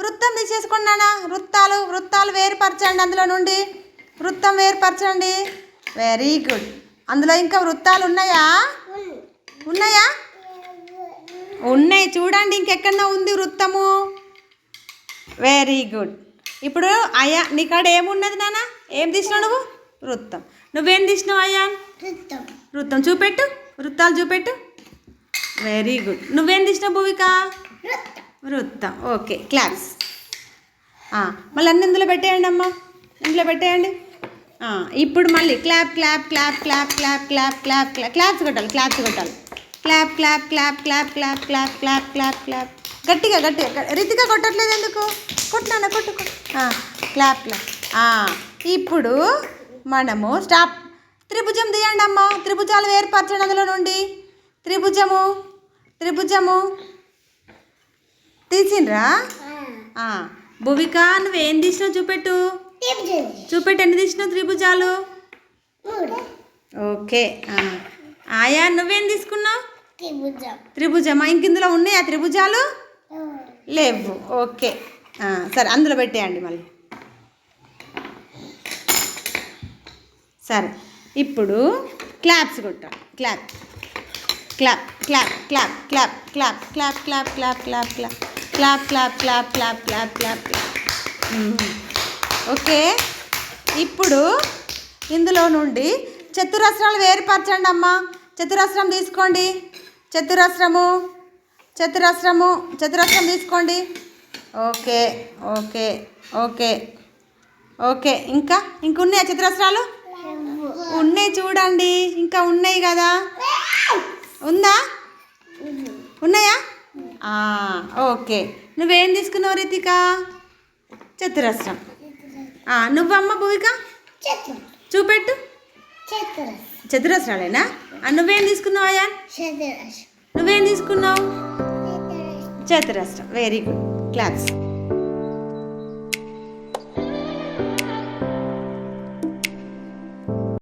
వృత్తం తీసేసుకోండి నాన్న వృత్తాలు వృత్తాలు వేరుపరచండి అందులో నుండి. వృత్తం వేరుపరచండి. వెరీ గుడ్ అందులో ఇంకా వృత్తాలు ఉన్నాయా? ఉన్నాయా? ఉన్నాయి. చూడండి ఇంకెక్కడన్నా ఉంది వృత్తము. వెరీ గుడ్ ఇప్పుడు అయ్యా నీకాడ ఏమున్నది నాన్న ఏం తీసినావు నువ్వు? వృత్తం. నువ్వేం తీసినావు అయ్యా? వృత్తం. వృత్తం. చూపెట్టు. వృత్తాలు చూపెట్టు. వెరీ గుడ్ నువ్వేం తీసినావు భూవిక వృత్తం ఓకే క్లాప్స్ మళ్ళీ అన్ని ఇందులో పెట్టేయండి అమ్మ ఇందులో పెట్టేయండి ఇప్పుడు మళ్ళీ clap clap clap clap clap clap clap clap claps కొట్టాలి క్లాప్స్ కొట్టాలి clap clap clap clap clap clap clap clap clap గట్టిగా గట్టిగా రీతిగా కొట్టట్లేదు ఎందుకు కొట్టినా కొట్టు క్లాప్ క్లాప్ ఇప్పుడు మనము స్టాప్ త్రిభుజం తీయండి అమ్మ త్రిభుజాలు ఏర్పరచండి అందులో నుండి త్రిభుజము త్రిభుజము తీసిండ్రా? భువిక నువ్వేం తీసినావు చూపెట్టు? చూపెట్టు ఎన్ని తీసినావు త్రిభుజాలు? ఓకే. ఆయా నువ్వేం తీసుకున్నావు? త్రిభుజం. త్రిభుజమా? ఇంక ఇందులో ఉన్నాయా త్రిభుజాలు? లేవు. ఓకే సరే అందులో పెట్టేయండి మళ్ళీ. సరే ఇప్పుడు క్లాప్స్ కొట్టాలి clap. Clap clap clap clap clap clap clap clap clap clap. Clap clap clap clap clap clap clap okay. ఇప్పుడు ఇందులో నుండి చతురస్రాలు వేరుపరచండి అమ్మా. చతురస్రం తీసుకోండి. చతురస్రము చతురస్రము చతురస్రం తీసుకోండి. Okay okay okay okay. ఇంకా ఇంకున్నాయా చతురస్రాలు? ఉన్నాయి చూడండి. ఇంకా ఉన్నాయి కదా. ఉందా? ఉన్నాయా? ఓకే. నువ్వేం తీసుకున్నావు రితిక? చతురస్రం. ఆ, నువ్వమ్మ భూమిక? చూపెట్టు. చతుర చతురస్రాలేనా నువ్వేం తీసుకున్నావు చతురస్ నువ్వేం తీసుకున్నావు? చతురస్ చతురస్రం. Very good claps